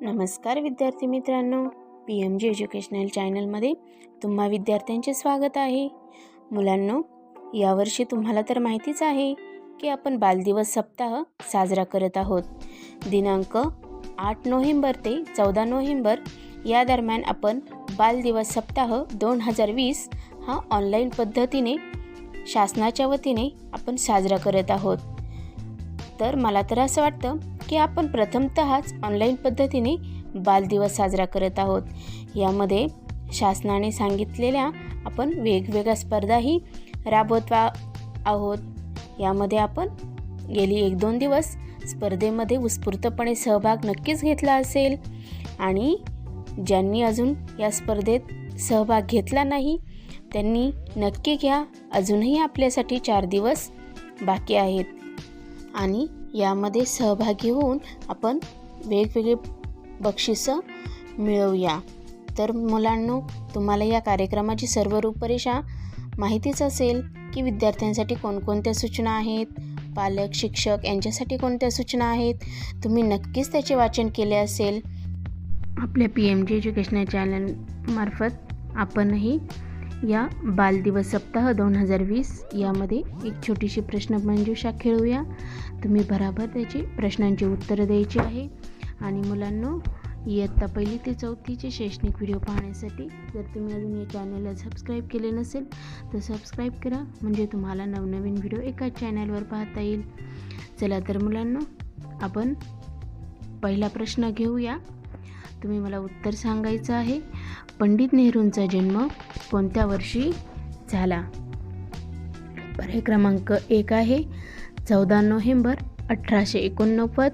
नमस्कार विद्यार्थी मित्रांनो पी एम जी एज्युकेशनल चॅनलमध्ये तुम्हा विद्यार्थ्यांचे स्वागत आहे. मुलांनो यावर्षी तुम्हाला तर माहितीच आहे की आपण बालदिवस सप्ताह साजरा करत आहोत. दिनांक आठ नोव्हेंबर ते चौदा नोव्हेंबर या दरम्यान आपण बालदिवस सप्ताह दोन हजार वीस हा ऑनलाईन पद्धतीने शासनाच्या वतीने आपण साजरा करत आहोत. तर मला तर असं वाटतं की आपण प्रथमतःच ऑनलाईन पद्धतीने बालदिवस साजरा करत आहोत. यामध्ये शासनाने सांगितलेल्या आपण वेगवेगळ्या स्पर्धाही राबवत आहोत. यामध्ये आपण गेली एक दोन दिवस स्पर्धेमध्ये उत्स्फूर्तपणे सहभाग नक्कीच घेतला असेल. आणि ज्यांनी अजून या स्पर्धेत सहभाग घेतला नाही त्यांनी नक्की घ्या. अजूनही आपल्यासाठी चार दिवस बाकी आहेत. आणि यामध्ये सहभागी होऊन आपण वेगवेगळे बक्षिसं मिळवूया. तर मुलांनो तुम्हाला या कार्यक्रमाची सर्व रूपरेषा माहितीच असेल की विद्यार्थ्यांसाठी कोणकोणत्या सूचना आहेत? पालक शिक्षक यांच्यासाठी कोणत्या सूचना आहेत? तुम्ही नक्कीच त्याचे वाचन केले असेल. आपल्या पी एम जी एज्युकेशनल चॅनलमार्फत आपणही या बालदिवस सप्ताह दोन हजार वीस यामध्ये एक छोटीशी प्रश्नमंजूषा खेळूया. तुम्ही बराबर त्याची प्रश्नांची उत्तरं द्यायची आहे. आणि मुलांनो इयत्ता पहिली ते चौथीचे शैक्षणिक व्हिडिओ पाहण्यासाठी जर तुम्ही अजून या चॅनलला सबस्क्राईब केले नसेल तर सबस्क्राईब करा. म्हणजे तुम्हाला नवनवीन व्हिडिओ एकाच चॅनलवर पाहता येईल. चला तर मुलांनो आपण पहिला प्रश्न घेऊया. तुम्ही मला उत्तर सांगायचं आहे. पंडित नेहरूंचा जन्म कोणत्या वर्षी झाला? पर्याय क्रमांक एक आहे. चौदा नोव्हेंबर अठराशे एकोणनव्वद.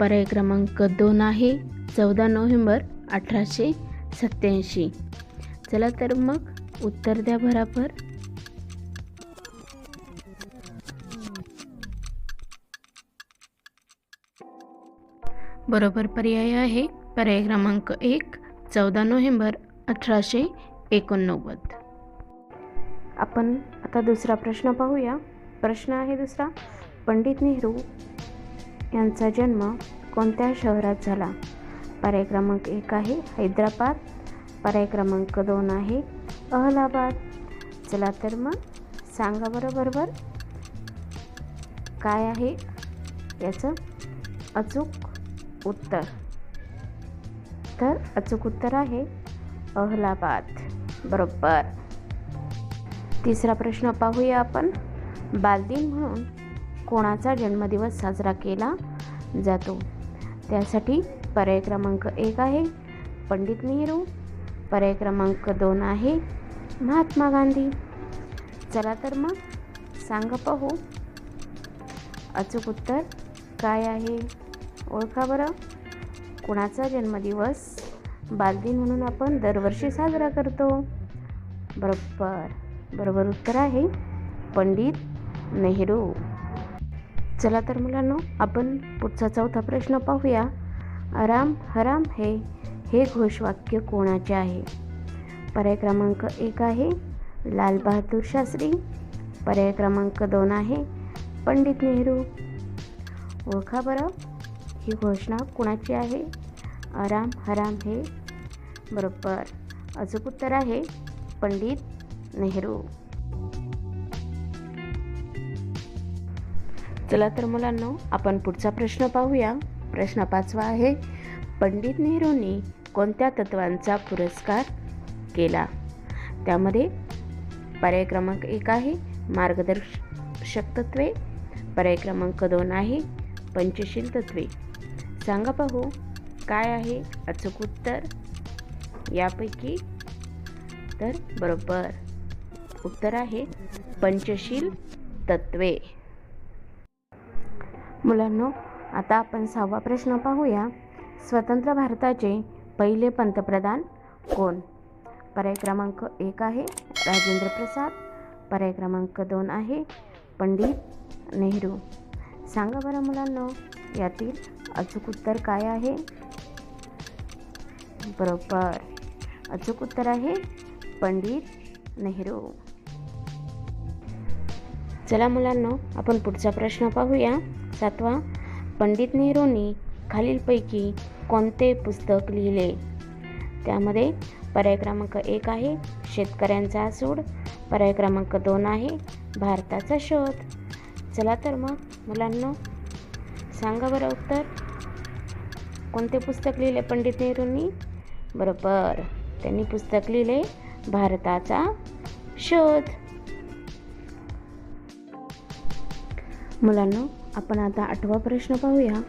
पर्याय क्रमांक दोन आहे. चौदा नोव्हेंबर अठराशे सत्याऐंशी चला तर मग उत्तर द्या बराबर बरोबर पर्याय आहे. पर्याय क्रमांक एक चौदा नोव्हेंबर अठराशे एकोणनव्वद. आपण आता दुसरा प्रश्न पाहूया. प्रश्न आहे दुसरा पंडित नेहरू यांचा जन्म कोणत्या शहरात झाला? पर्याय क्रमांक एक आहे हैदराबाद. पर्याय क्रमांक दोन आहे अहलाबाद. चला तर मग सांगा बरं बरोबर. काय आहे? याचं अचूक उत्तर. तर अचूक उत्तर आहे अहलाबाद. बरोबर. तिसरा प्रश्न पाहूया आपण. बालदिन म्हणून कोणाचा जन्मदिवस साजरा केला जातो? त्यासाठी पर्याय क्रमांक एक आहे पंडित नेहरू पर्याय क्रमांक दोन आहे महात्मा गांधी. चला तर मग सांगा पाहू. अचूक उत्तर काय आहे? ओळखा बरं. कुणाचा जन्मदिवस? बालदिन म्हणून आपण दरवर्षी साजरा करतो. बरोबर. बरोबर उत्तर आहे पंडित नेहरू. चला तर मुलांनो आपण पुढचा चौथा प्रश्न पाहूया. आराम हराम हे हे घोषवाक्य कोणाचे आहे? पर्याय क्रमांक एक आहे लाल बहादूर शास्त्री. पर्याय क्रमांक दोन आहे पंडित नेहरू. ओळखा बरं. ही घोषणा कुणाची आहे? आराम हराम हे बरोबर. अचूक उत्तर आहे पंडित नेहरू. चला तर मुलांनो आपण पुढचा प्रश्न पाहूया. प्रश्न पाचवा आहे पंडित नेहरूंनी कोणत्या तत्वांचा पुरस्कार केला? त्यामध्ये पर्याय क्रमांक एक आहे मार्गदर्शक तत्वे. पर्याय क्रमांक दोन आहे पंचशील तत्वे. सांगा पाहू काय आहे अचूक उत्तर? यापैकी तर बरोबर उत्तर आहे पंचशील तत्वे. मुलांनो आता आपण सहावा प्रश्न पाहूया. स्वतंत्र भारताचे पहिले पंतप्रधान कोण? पर्याय क्रमांक एक आहे राजेंद्र प्रसाद पर्याय क्रमांक दोन आहे पंडित नेहरू. सांगा बरं मुलांनो यातील अचूक उत्तर काय आहे? बरोबर. अचूक उत्तर आहे पंडित नेहरू. चला मुलांनो आपण पुढचा प्रश्न पाहूया. सातवा पंडित नेहरूंनी खालीलपैकी कोणते पुस्तक लिहिले? त्यामध्ये पर्याय क्रमांक एक आहे शेतकऱ्यांचा सूड. पर्याय क्रमांक दोन आहे भारताचा शोध. चला तर मग मुलांना सांगा बरं उत्तर. कोणते पुस्तक लिहिले? पंडित नेहरूंनी? बरोबर. त्यांनी पुस्तक लिहिले भारताचा शोध. मुलांना आपण आता आठवा प्रश्न पाहूया.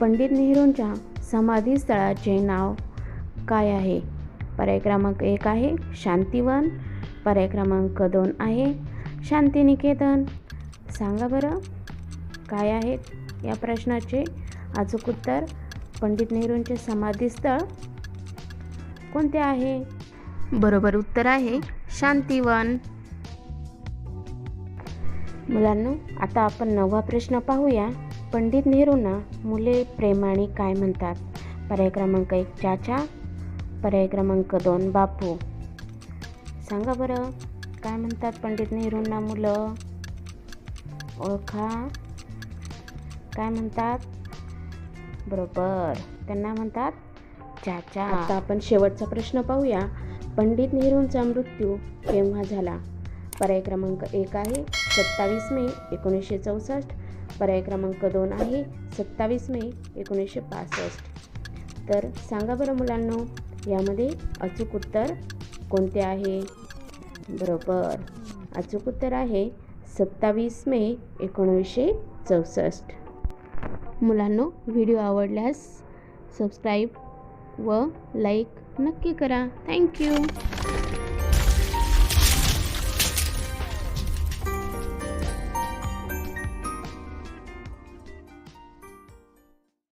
पंडित नेहरूंच्या समाधीस्थळाचे नाव काय आहे? पर्याय क्रमांक एक आहे शांतिवन. पर्याय क्रमांक दोन आहे शांतिनिकेतन. सांगा बरं काय आहेत या प्रश्नाचे अचूक उत्तर? पंडित नेहरूंचे समाधीस्थळ कोणते आहे? बरोबर उत्तर आहे शांतिवन. मुलांनो आता आपण नववा प्रश्न पाहूया. पंडित नेहरूंना मुले प्रेमाने काय म्हणतात? पर्याय क्रमांक एक चाचा. पर्याय क्रमांक दोन बापू. सांगा बरं काय म्हणतात पंडित नेहरूंना मुलं? ओळखा. काय म्हणतात? बरोबर. त्यांना म्हणतात चाचा. आता आपण शेवटचा प्रश्न पाहूया. पंडित नेहरूंचा मृत्यू केव्हा झाला? पर्याय क्रमांक एक आहे सत्तावीस मे एकोणीसशे चौसष्ट. पर्याय क्रमांक दोन आहे सत्तावीस मे एकोणीसशे पासष्ट. तर सांगा बरं मुलांनो यामध्ये अचूक उत्तर कोणते आहे? बरोबर. अचूक उत्तर आहे सत्तावीस मे एकोणीसशे चौसष्ट. मुलांनो व्हिडिओ आवडल्यास सबस्क्राईब व लाईक नक्की करा. थँक्यू